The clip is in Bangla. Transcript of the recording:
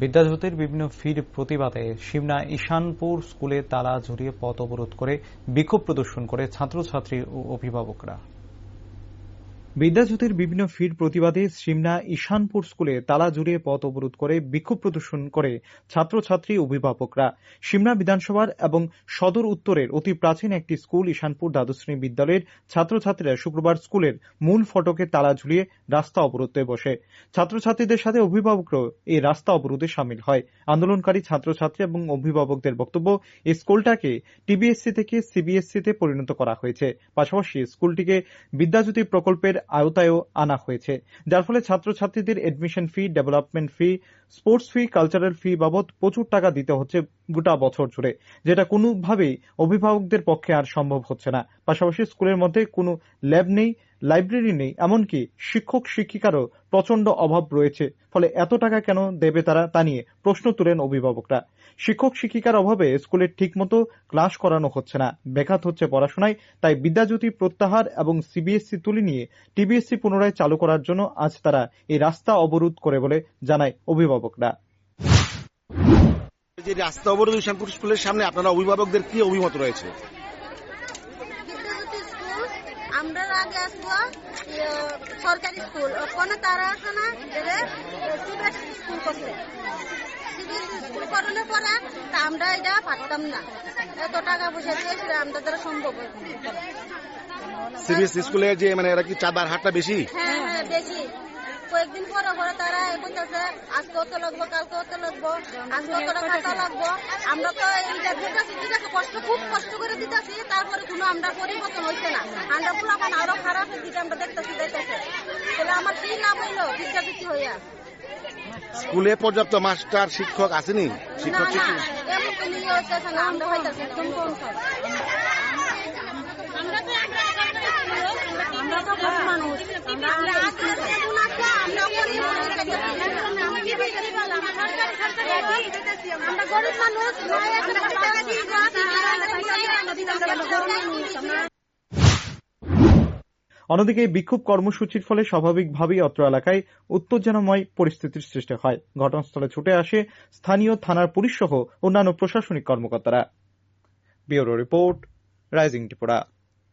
বিদ্যাজ্যোতির বিভিন্ন ফির প্রতিবাদে সিমনা ঈশানপুর স্কুলে তালা ঝুলিয়ে পথ অবরোধ করে বিক্ষোভ প্রদর্শন করে ছাত্রছাত্রী ও অভিভাবকরা। বিদ্যাজ্যোতির বিভিন্ন ফির প্রতিবাদে সিমনা ঈশানপুর স্কুলে তালা জুড়িয়ে পথ অবরোধ করে, বিক্ষোভ প্রদর্শন করে ছাত্রছাত্রী অভিভাবকরা। সিমনা বিধানসভার এবং সদর উত্তরের অতি প্রাচীন একটি স্কুল ঈশানপুর দ্বাদশ শ্রেণি বিদ্যালয়ের ছাত্রছাত্রীরা শুক্রবার স্কুলের মূল ফটকে তালা ঝুলিয়ে রাস্তা অবরোধে বসে। ছাত্রছাত্রীদের সাথে অভিভাবকরাও এই রাস্তা অবরোধে সামিল হয়। আন্দোলনকারী ছাত্রছাত্রী এবং অভিভাবকদের বক্তব্য এই স্কুলটাকে টিবিএসসি থেকে সিবিএসসি তে পরিণত করা হয়েছে। পাশাপাশি স্কুলটিকে বিদ্যাজ্যোতি প্রকল্পের আওতায়ও আনা হয়েছে। যার ফলে ছাত্রছাত্রীদের admission fee development fee sports fee cultural fee বাবদ প্রচুর টাকা দিতে হচ্ছে। গোটা বছর জুড়ে, যেটা কোনোভাবেই অভিভাবকদের পক্ষে আর সম্ভব হচ্ছে না। পাশাপাশি স্কুলের মধ্যে কোনো ল্যাব নেই, লাইব্রেরি নেই, এমনকি শিক্ষক, শিক্ষিকারও প্রচণ্ড অভাব রয়েছে। ফলে এত টাকা কেন দেবে তারা, তা নিয়ে প্রশ্ন তুলেন অভিভাবকরা। শিক্ষক, শিক্ষিকার অভাবে স্কুলে ঠিকমতো ক্লাস করানো হচ্ছে না। ব্যাঘাত হচ্ছে পড়াশোনায়, তাই বিদ্যাজ্যোতি প্রত্যাহার এবং সিবিএসসি তুলে নিয়ে টিবিএসসি পুনরায় চালু করার জন্য আজ তারা এই রাস্তা অবরোধ করে বলে জানায় অভিভাবকরা। যে রাস্তা অবরোধ ঈশানপুর স্কুলের সামনে আপনারা অভিভাবকদের কি অভিমত রয়েছে? আমরা আগে আসব ইয়ে, সরকারি স্কুল। তারা আছে না স্কুল করছে। স্কুল করানোর পরে তা আমরা এটা পারতাম না। এত টাকা পয়সা দিয়ে সেটা আমাদের দ্বারা সম্ভব হতো সিবিএস স্কুলে যে মানে এরা কি চাঁদার হারটা বেশি? হ্যাঁ হ্যাঁ বেশি। কয়েকদিন পরে পরে তারা করতেছে আজকে অত লাগবো কালকে অত লাগবো আজকে অত টাকা লাগবো। আমরা তো এইটা দিতেছি কষ্ট খুব কষ্ট করে দিতেছি তারপরে কোনো আমরা পরিবর্তন হচ্ছে না। আমরা পুলাপান আরও খারাপের দিকে আমরা দেখতেছি দেখতেছে। তাহলে আমার কি লাভ হইল বিদ্যাপীঠি হইয়া? স্কুলে পর্যাপ্ত মাস্টার শিক্ষক আসেনি? শিক্ষক শিক্ষক? তো নিয়ে হইতেছে না আমরা হইতেছি একদম কম সব। আমরা তো গরিব মানুষ আমরা আমরা যেমন আছে, আমরা গরিব মানুষ। আমরা অন্যদিকে বিক্ষোভ কর্মসূচির ফলে স্বাভাবিকভাবেই অত্র এলাকায় উত্তেজনাময় পরিস্থিতির সৃষ্টি হয়। ঘটনাস্থলে ছুটে আসে স্থানীয় থানার পুলিশ সহ অন্যান্য প্রশাসনিক কর্মকর্তারা। Report, rising Tripura.